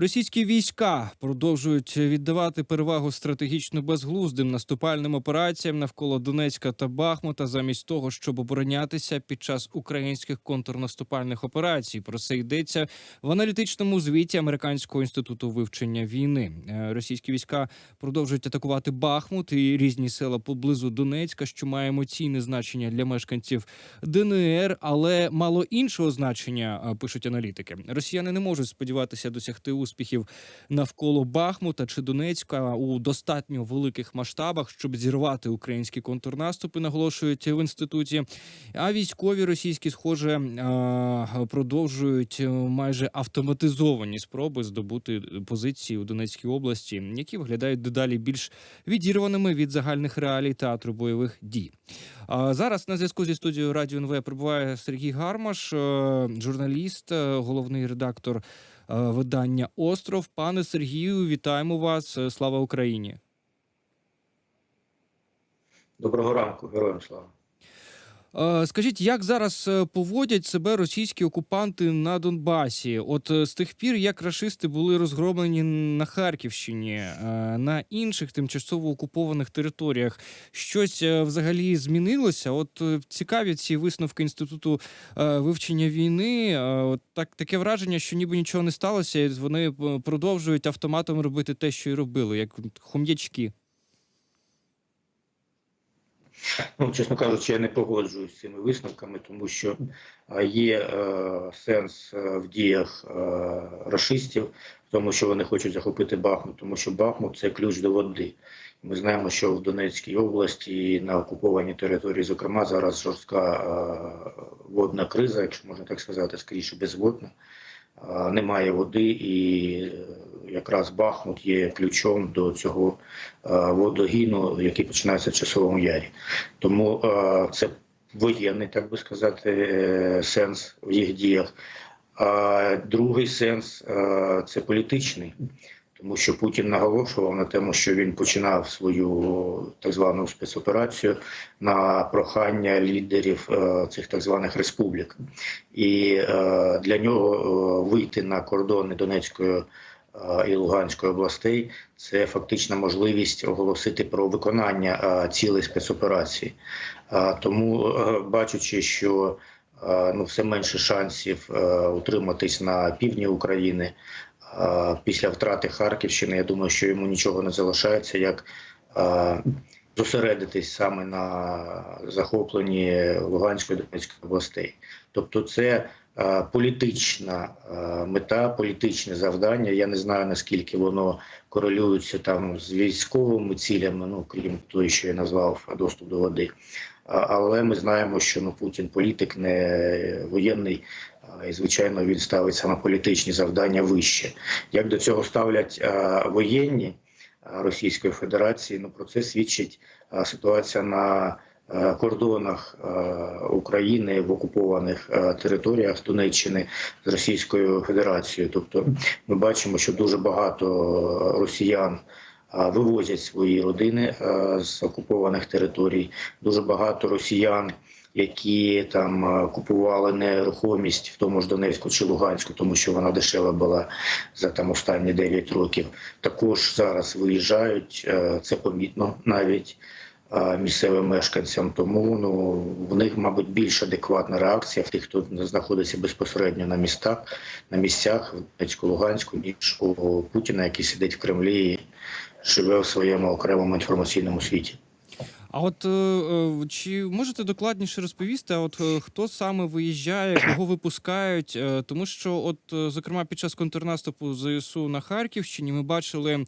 Російські війська продовжують віддавати перевагу стратегічно безглуздим наступальним операціям навколо Донецька та Бахмута, замість того, щоб оборонятися під час українських контрнаступальних операцій. Про це йдеться в аналітичному звіті Американського інституту вивчення війни. Е, Російські війська продовжують атакувати Бахмут і різні села поблизу Донецька, що має емоційне значення для мешканців ДНР, але мало іншого значення, е, пишуть аналітики. Росіяни не можуть сподіватися досягти успіхів навколо Бахмута чи Донецька у достатньо великих масштабах, щоб зірвати українські контрнаступи, наголошують в інституті. А військові російські, схоже, продовжують е, майже автоматизовані спроби здобути позиції у Донецькій області, які виглядають дедалі більш відірваними від загальних реалій театру бойових дій. Зараз на зв'язку зі студією Радіо НВ прибуває Сергій Гармаш, е, журналіст, е, головний редактор видання Остров. Пане Сергію, вітаємо вас. Е, Слава Україні! Доброго ранку, героям слава. Е, Скажіть, як зараз е, поводять себе російські окупанти на Донбасі? От е, з тих пір, як рашисти були розгромлені на Харківщині, на інших тимчасово окупованих територіях, щось взагалі змінилося? От цікаві ці висновки інституту вивчення війни. От так таке враження, що ніби нічого не сталося, і вони продовжують автоматом робити те, що й робили, як хом'ячки. Ну, чесно кажучи, я не погоджуюсь з цими висновками, тому що є е, сенс е, в діях е, рашистів, в тому, що вони хочуть захопити Бахмут, тому що Бахмут це ключ до води. Ми знаємо, що в Донецькій області на окупованій території, зокрема, зараз жорстка е, водна криза, якщо можна так сказати, скоріше безводна. Е, Немає води, і якраз Бахмут є ключом до цього е, водогіну, який починається в часовому ярі. Тому е, це воєнний, так би сказати, е, сенс в їх діях. А другий сенс це політичний, тому що Путін наголошував на тому, що він починав свою так звану спецоперацію на прохання лідерів цих так званих республік. І для нього вийти на кордони Донецької і Луганської областей це фактична можливість оголосити про виконання е, цілей спецоперації. Е, Тому, е, бачучи, що е, ну, все менше шансів е, утриматись на півдні України е, після втрати Харківщини, я думаю, що йому нічого не залишається, як е, зосередитись саме на захопленні Луганської Донецької областей. Тобто, це е, політична е, мета, політичне завдання. Я не знаю наскільки воно корелюється там з військовими цілями, ну крім того, що я назвав доступ до води. Але ми знаємо, що ну Путін політик не воєнний, і звичайно він ставить саме політичні завдання вище. Як до цього ставлять е, воєнні е, Російської Федерації, ну про це свідчить е, ситуація на е, кордонах е, України в окупованих е, територіях Донеччини з Російською Федерацією. Тобто ми бачимо, що дуже багато росіян вивозять свої родини е, з окупованих територій. Дуже багато росіян, які там е, купували нерухомість в тому ж Донецьку чи Луганську, тому що вона дешева була за там останні 9 років. Також зараз виїжджають. е, Це помітно навіть е, місцевим мешканцям. Тому ну в них, мабуть, більш адекватна реакція в тих, хто знаходиться безпосередньо на містах, на місцях в Донецьку, Луганську, ніж у Путіна, який сидить в Кремлі і живе в своєму окремому інформаційному світі. А от е, е, чи можете докладніше розповісти, от е, хто саме виїжджає, кого випускають? Тому що, от, зокрема, під час контрнаступу ЗСУ на Харківщині ми бачили,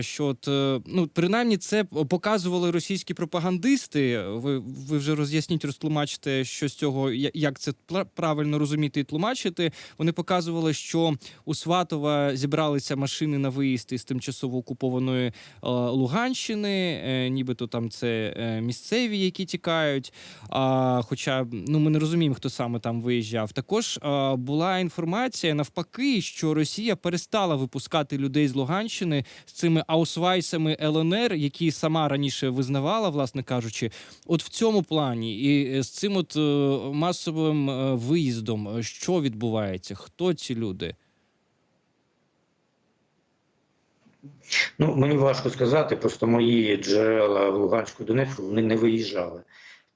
що от, ну, принаймні це показували російські пропагандисти. Ви, ви вже роз'ясніть, розтлумачите, що з цього, як це правильно розуміти і тлумачити. Вони показували, що у Сватова зібралися машини на виїзд із тимчасово окупованої Луганщини, нібито там це е, місцеві, які тікають. А, хоча ну ми не розуміємо, хто саме там виїжджав. Також а, була інформація навпаки, що Росія перестала випускати людей з Луганщини з цими аусвайсами ЛНР, які сама раніше визнавала, власне кажучи, от в цьому плані, і е, з цим от е, масовим е, виїздом, що відбувається? Хто ці люди? Ну, мені важко сказати, просто мої джерела в Луганську Донецьку вони не виїжджали.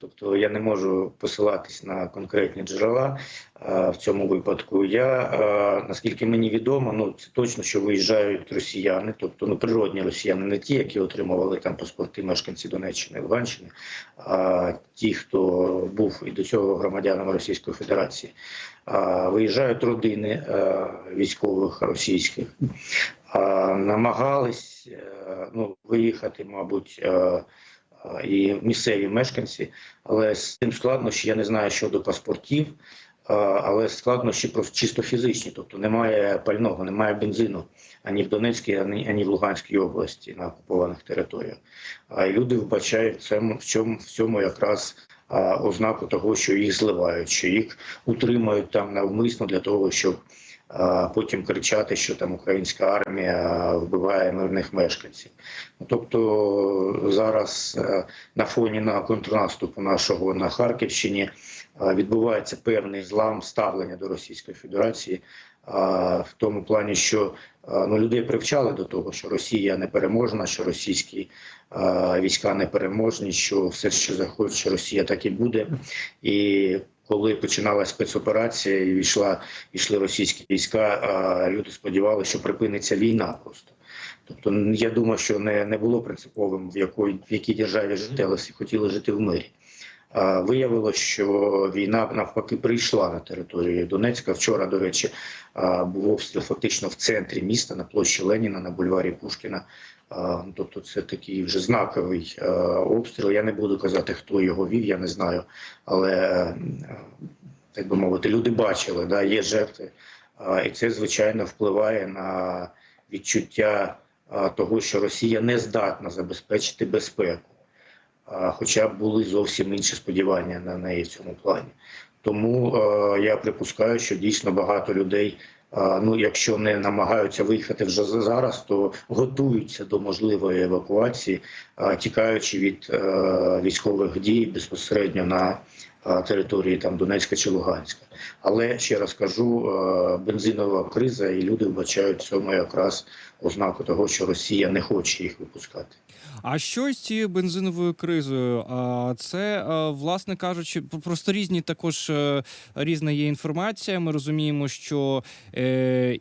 Тобто я не можу посилатись на конкретні джерела а, в цьому випадку. Я, а, наскільки мені відомо, ну це точно, що виїжджають росіяни, тобто ну, природні росіяни, не ті, які отримували там паспорти мешканці Донеччини, Луганщини, а ті, хто був і до цього громадянами Російської Федерації. А, виїжджають родини а, військових російських. Намагались е, ну, виїхати, мабуть, е, е, і місцеві мешканці, але з цим складнощі я не знаю щодо паспортів, але складнощі просто чисто фізичні, тобто немає пального, немає бензину ані в Донецькій, ані, ані в Луганській області на окупованих територіях. А люди вбачають в цьому, в цьому, якраз ознаку того, що їх зливають, що їх утримають там навмисно для того, щоб потім кричати, що там українська армія вбиває мирних мешканців. Тобто зараз е, на фоні на контрнаступу нашого на Харківщині е, відбувається певний злам ставлення до Російської Федерації. а, В тому плані, що ну, людей привчали до того, що Росія непереможна, що російські е, війська непереможні, що все, що захоче Росія, так і буде. І коли починалася спецоперація і йшла, йшли російські війська, а люди сподівалися, що припиниться війна просто. Тобто, я думаю, що не, не було принциповим, в якої в якій державі жити, але всі хотіли жити в мирі. Виявилося, що війна навпаки прийшла на територію Донецька. Вчора, до речі, був обстріл фактично в центрі міста на площі Леніна на бульварі Пушкіна. Тобто, це такий вже знаковий обстріл. Я не буду казати, хто його вів, я не знаю. Але так би мовити, люди бачили, да, є жертви, і це звичайно впливає на відчуття того, що Росія не здатна забезпечити безпеку. Хоча були зовсім інші сподівання на неї в цьому плані. Тому е, я припускаю, що дійсно багато людей, е, ну якщо не намагаються виїхати вже за- зараз, то готуються до можливої евакуації, е, тікаючи від військових дій безпосередньо на території там Донецька чи Луганська. Але ще раз кажу, е, бензинова криза, і люди вбачають цьому якраз ознаку того, що Росія не хоче їх випускати. А що з цією бензиновою кризою? Це, е, власне кажучи, просто різні також е, різна є інформація. Ми розуміємо, що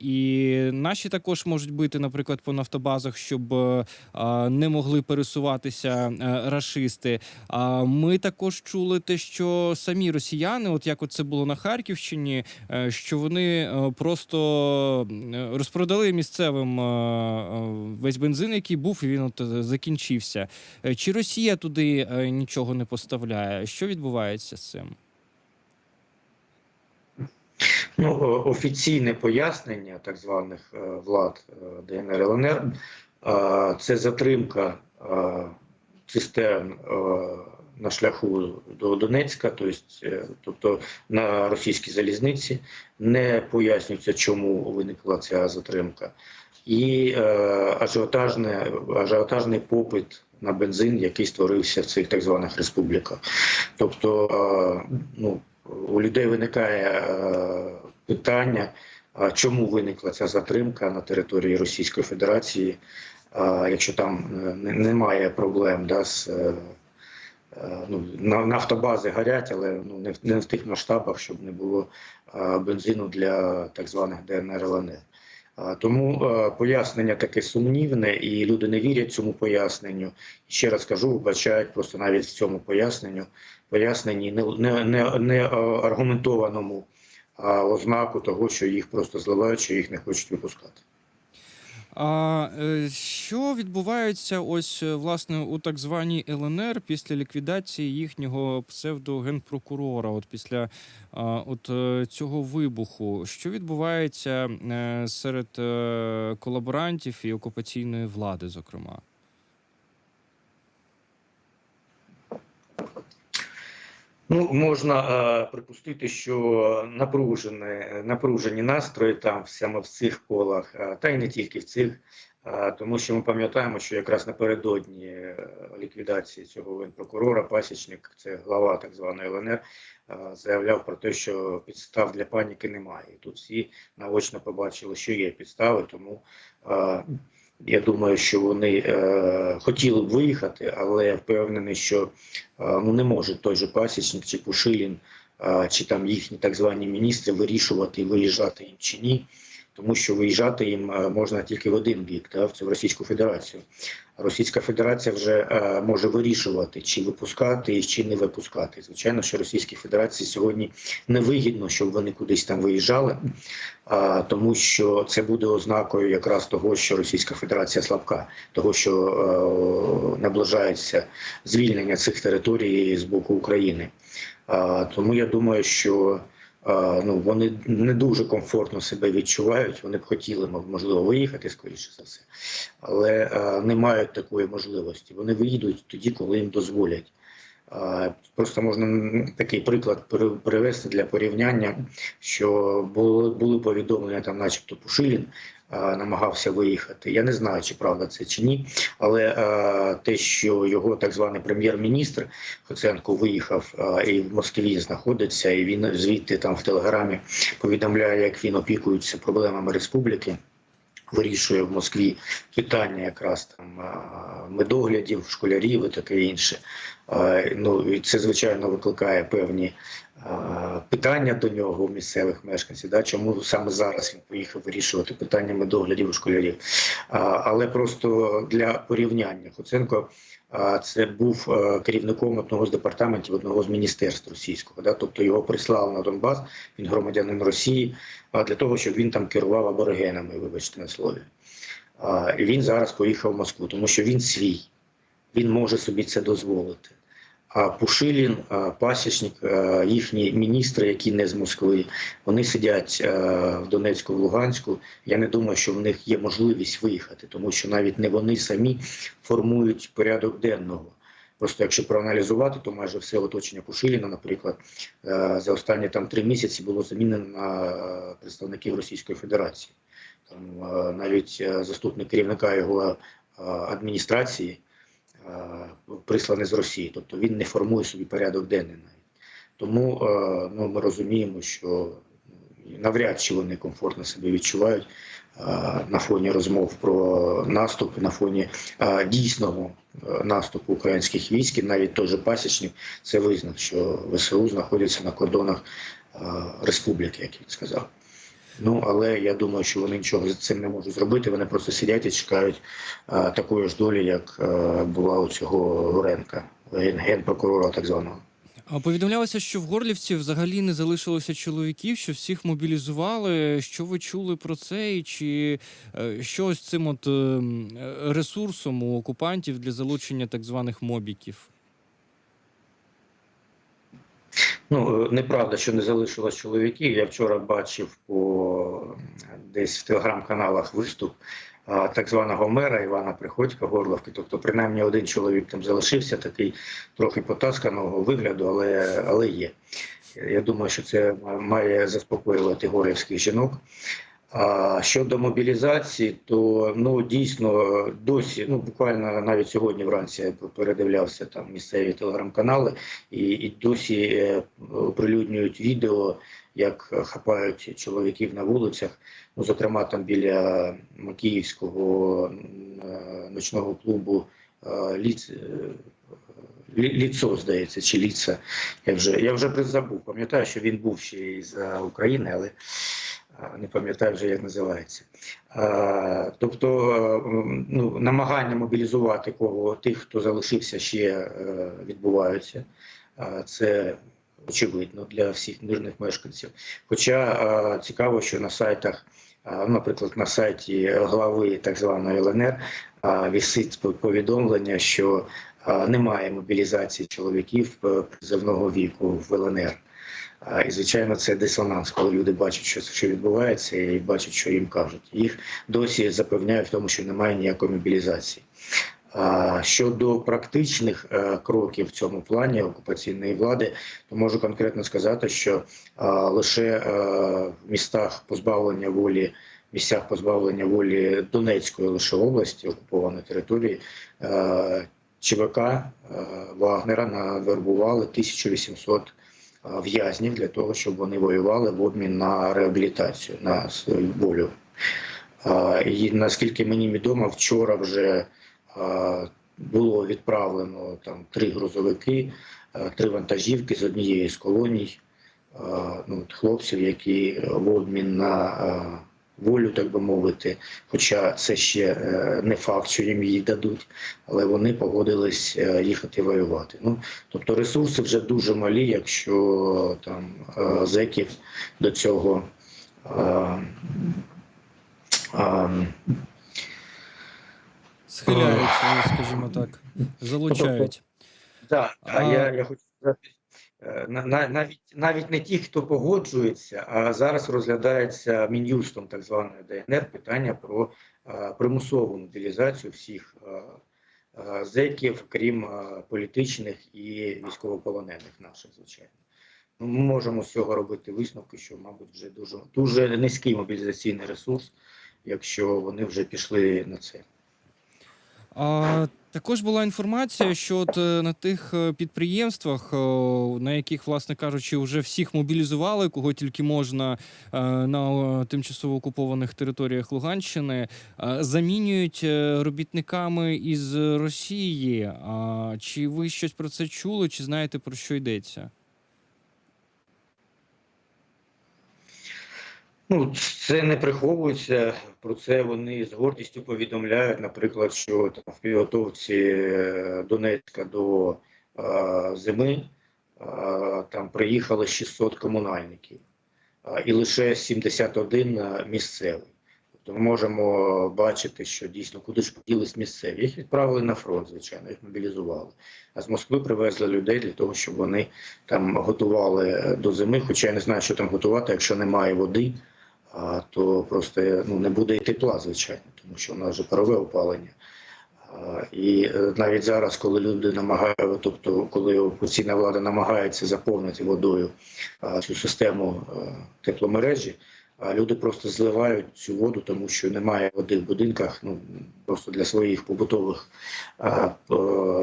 і наші також можуть бити, наприклад, по нафтобазах, щоб не могли пересуватися рашисти. А ми також чули те, що самі росіяни, от як це було на Харківщині, е, що вони е, просто е, розпродали місцевим весь бензин, який був, і він от закінчився. Чи Росія туди нічого не поставляє? Що відбувається з цим? Ну, офіційне пояснення так званих влад ДНР ЛНР це затримка цистерн на шляху до Донецька, е, тобто на російській залізниці. Не пояснюється, чому виникла ця затримка. І е, ажіотажний попит на бензин, який створився в цих так званих республіках. Тобто, е, ну, у людей виникає питання, чому виникла ця затримка на території Російської Федерації, якщо там немає проблем да, з ну, на- нафтобази горять, але ну, не, в, не в тих масштабах, щоб не було е, бензину для так званих ДНР ЛНР. Тому е, пояснення таке сумнівне, і люди не вірять цьому поясненню. Ще раз кажу, вбачають просто навіть в цьому поясненню поясненні не, не, не, не е, аргументованому ознаку того, що їх просто зливають, що їх не хочуть випускати. А е, що відбувається ось е, власне у так званій ЛНР після ліквідації їхнього псевдогенпрокурора? От після от е, цього вибуху, що відбувається серед колаборантів і окупаційної влади, зокрема? Ну, можна е, припустити, що напружені, напружені настрої там саме в цих колах, е, та й не тільки в цих, е, тому що ми пам'ятаємо, що якраз напередодні е, ліквідації цього генпрокурора Пасічник, це глава так званої ЛНР, е, заявляв про те, що підстав для паніки немає. І тут всі наочно побачили, що є підстави, тому е, Я думаю, що вони е, хотіли б виїхати, але впевнений, що е, ну не може той же Пасічник чи Пушилін, е, чи там їхні так звані міністри вирішувати, виїжджати їм чи ні. Тому що виїжджати їм е, можна тільки в один бік, да, в в Російську Федерацію. Російська Федерація вже е, може вирішувати, чи випускати чи не випускати. Звичайно, що Російській Федерації сьогодні невигідно, щоб вони кудись там виїжджали, тому що це буде ознакою якраз того, що Російська Федерація слабка, того, що е, наближається звільнення цих територій з боку України. Тому я думаю, що ну, вони не дуже комфортно себе відчувають. Вони б хотіли можливо виїхати скоріше за все, але не мають такої можливості. Вони виїдуть тоді, коли їм дозволять. Просто можна такий приклад привести для порівняння, що були, повідомлення там, начебто, Пушилін намагався виїхати. Я не знаю, чи правда це чи ні, але те, що його так званий прем'єр-міністр Хоценко виїхав і в Москві знаходиться, і він звідти там в телеграмі повідомляє, як він опікується проблемами республіки. Вирішує в Москві питання якраз там медоглядів, школярів і таке інше. Ну і це звичайно викликає певні питання до нього у місцевих мешканців. Да? Чому саме зараз він поїхав вирішувати питання медоглядів у школярів? Але просто для порівняння Хоценко це був е, керівником одного з департаментів одного з міністерств російського. Да? Тобто його прислали на Донбас, він громадянин Росії, а для того, щоб він там керував аборигенами, вибачте на слові. І він зараз поїхав в Москву, тому що він свій, він може собі це дозволити. Пушилін, Пасічник, їхні міністри, які не з Москви, вони сидять в Донецьку, в Луганську. Я не думаю, що в них є можливість виїхати, тому що навіть не вони самі формують порядок денного. Просто якщо проаналізувати, то майже все оточення Пушиліна, наприклад, за останні там три місяці було замінено на представників Російської Федерації. Там навіть заступник керівника його адміністрації е, присланий з Росії, тобто він не формує собі порядок денний навіть. Тому е, ну, ми розуміємо, що ну, навряд чи вони комфортно себе відчувають е, на фоні розмов про наступ, на фоні дійсного наступу українських військ, навіть той же це визнав, що ВСУ знаходяться на кордонах республіки, як він сказав. Ну але я думаю, що вони нічого з цим не можуть зробити. Вони просто сидять і чекають е, такої ж долі, як е, була у цього Горенка, ген- генпрокурора так званого. А повідомлялося, що в Горлівці взагалі не залишилося чоловіків, що всіх мобілізували. Що ви чули про це? І чи е, що з цим от е, ресурсом у окупантів для залучення так званих мобіків? Ну, е, неправда, що не залишилось чоловіків. Я вчора бачив по десь в телеграм-каналах виступ так званого мера Івана Приходька Горловки. Тобто, принаймні один чоловік там залишився, такий трохи потасканого вигляду, але, але є. Я думаю, що це має заспокоювати горівських жінок. А щодо мобілізації, то ну дійсно досі, ну буквально навіть сьогодні вранці я передивлявся там місцеві телеграм-канали, і, і досі е, оприлюднюють відео, як хапають чоловіків на вулицях. Ну, зокрема, там біля Макіївського е, ночного клубу е, Ліц. Ліцо, здається, чи Ліца. Я вже, я вже забув. Пам'ятаю, що він був ще із е, України, але не пам'ятаю вже, як називається. Тобто ну, намагання мобілізувати кого тих, хто залишився, ще е, відбуваються. Це очевидно для всіх мирних мешканців. Хоча цікаво, що на сайтах, наприклад, на сайті глави так званої ЛНР висить повідомлення, що немає мобілізації чоловіків е, призовного віку в ЛНР. І, звичайно, це дисонанс, коли люди бачать, що, що відбувається, і бачать, що їм кажуть. Їх досі запевняють в тому, що немає ніякої мобілізації. Щодо практичних е, кроків в цьому плані окупаційної влади, то можу конкретно сказати, що лише е, в містах позбавлення волі, місцях позбавлення волі Донецької лише області, окупованої території, е, ЧВК Вагнера навербували 1800 а, в'язнів для того, щоб вони воювали в обмін на реабілітацію, на свою болю. І наскільки мені відомо, вчора вже було відправлено там три грузовики, три вантажівки з однієї з колоній ну, хлопців, які в обмін на волю, так би мовити. Хоча це ще е, не факт, що їм її дадуть, але вони погодились е, їхати воювати. Ну, тобто ресурси вже дуже малі, якщо там е, зеків до цього. е, е, Схиляються, скажімо так, залучають. Так, а А- я, я хочу сказати, навіть, навіть не ті, хто погоджується, а зараз розглядається Мін'юстом так званої ДНР питання про е, примусову мобілізацію всіх е, е, зеків, крім е, політичних і військовополонених наших, звичайно. Ну, Ми можемо з цього робити висновки, що, мабуть, вже дуже, дуже низький мобілізаційний ресурс, якщо вони вже пішли на це. А також була інформація, що от е, на тих е, підприємствах, на яких, власне кажучи, вже всіх мобілізували, кого тільки можна е, на тимчасово окупованих територіях Луганщини, замінюють робітниками із Росії. А чи ви щось про це чули, чи знаєте про що йдеться? Ну, це не приховується. Про це вони з гордістю повідомляють. Наприклад, що там в підготовці е, Донецька до е, зими е, там приїхало 600 комунальників, е, і лише 71 місцевий. Тобто ми можемо бачити, що дійсно куди ж поділись місцеві. Їх відправили на фронт, звичайно, їх мобілізували. А з Москви привезли людей для того, щоб вони там готували до зими. Хоча я не знаю, що там готувати, якщо немає води то просто ну, не буде і тепла, звичайно, тому що у нас же парове опалення. І е, навіть зараз, коли люди намагаються, тобто коли окупаційна влада намагається заповнити водою цю систему е, тепломережі, люди просто зливають цю воду, тому що немає води в будинках, ну просто для своїх побутових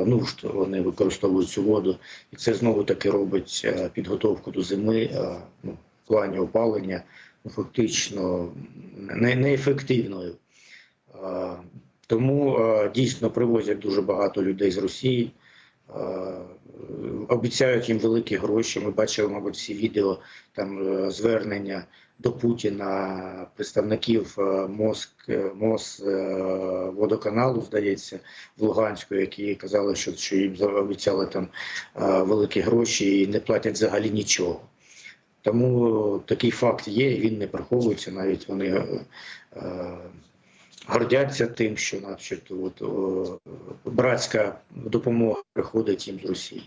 нужд вони використовують цю воду, і це знову таки робить е, підготовку до зими ну, в плані опалення фактично не- неефективною. Тому дійсно привозять дуже багато людей з Росії, обіцяють їм великі гроші. Ми бачили, мабуть, всі відео там е, звернення до Путіна представників е, Моск, е, Мос е, водоканалу, здається, в Луганську, які казали, що, що їм обіцяли там великі гроші і не платять взагалі нічого. Тому такий факт є, він не приховується. Навіть вони е, е, гордяться тим, що начебто от, о, братська допомога приходить їм з Росії.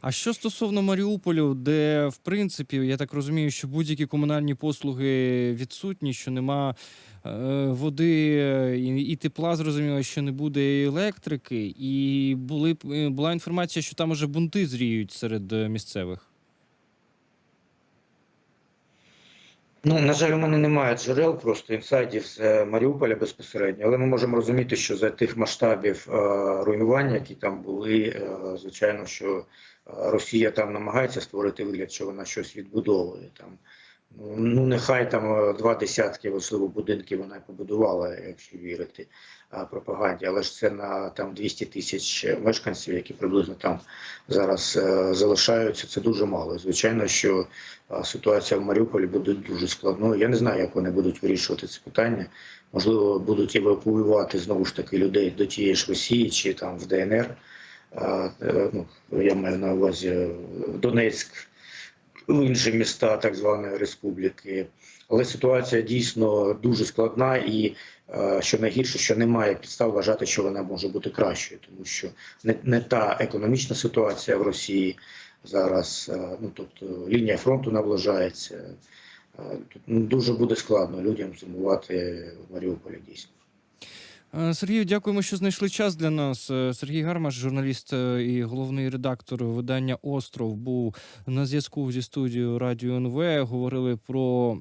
А що стосовно Маріуполю, де в принципі я так розумію, що будь-які комунальні послуги відсутні, що нема е, води і, і тепла, зрозуміло, що не буде електрики, і були е, була інформація, що там уже бунти зріють серед е, місцевих. Ну, на жаль, у мене немає джерел, просто інсайдів з е, Маріуполя безпосередньо, але ми можемо розуміти, що за тих масштабів е, руйнування, які там були, е, звичайно, що е, Росія там намагається створити вигляд, що вона щось відбудовує там. Ну, нехай там е, два десятки, можливо, будинків вона побудувала, якщо вірити е, пропаганді, але ж це на там 200 тисяч мешканців, які приблизно там зараз е, залишаються. Це дуже мало. Звичайно, що ситуація в Маріуполі буде дуже складною. Я не знаю, як вони будуть вирішувати це питання. Можливо, будуть евакуювати знову ж таки людей до тієї ж Росії чи там в ДНР. Ну, я маю на увазі Донецьк, в інші міста так званої республіки. Але ситуація дійсно дуже складна і е, що найгірше, що немає підстав вважати, що вона може бути кращою, тому що не, не та економічна ситуація в Росії зараз, е, ну тобто лінія фронту наближається. Е, Тут ну, дуже буде складно людям зимувати в Маріуполі дійсно. Е, Сергію, дякуємо, що знайшли час для нас. Е, Сергій Гармаш, журналіст е, і головний редактор видання Остров, був на зв'язку зі студією Радіо НВ. Говорили про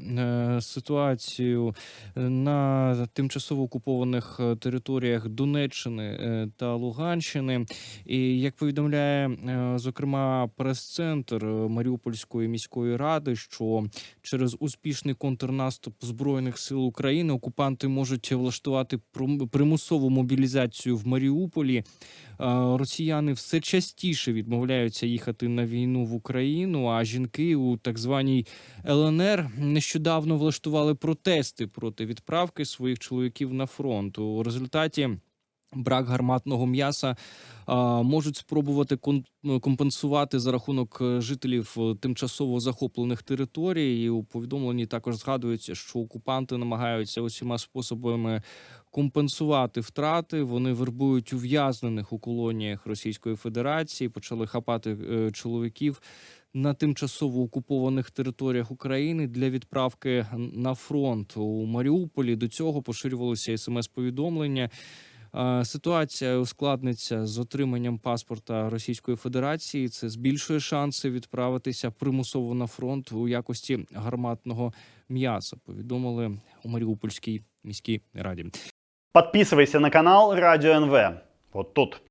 ситуацію на тимчасово окупованих територіях Донеччини та Луганщини. І як повідомляє зокрема прес-центр Маріупольської міської ради, що через успішний контрнаступ збройних сил України окупанти можуть влаштувати пром- примусову мобілізацію в Маріуполі. Е, Росіяни все частіше відмовляються їхати на війну в Україну. А жінки у так званій ЛНР нещодавно влаштували протести проти відправки своїх чоловіків на фронт. У результаті брак гарматного м'яса можуть спробувати компенсувати за рахунок е, жителів е, тимчасово захоплених територій. І у повідомленні також згадується, що окупанти намагаються усіма способами компенсувати втрати. Вони вербують ув'язнених у колоніях Російської Федерації, почали хапати е, чоловіків. На тимчасово окупованих територіях України для відправки на фронт у Маріуполі до цього поширювалися смс-повідомлення. Е, Ситуація ускладниться з отриманням паспорта Російської Федерації. Це збільшує шанси відправитися примусово на фронт у якості гарматного м'яса. Повідомили у Маріупольській міській раді. Подписывайся на канал Радио НВ. Вот тут.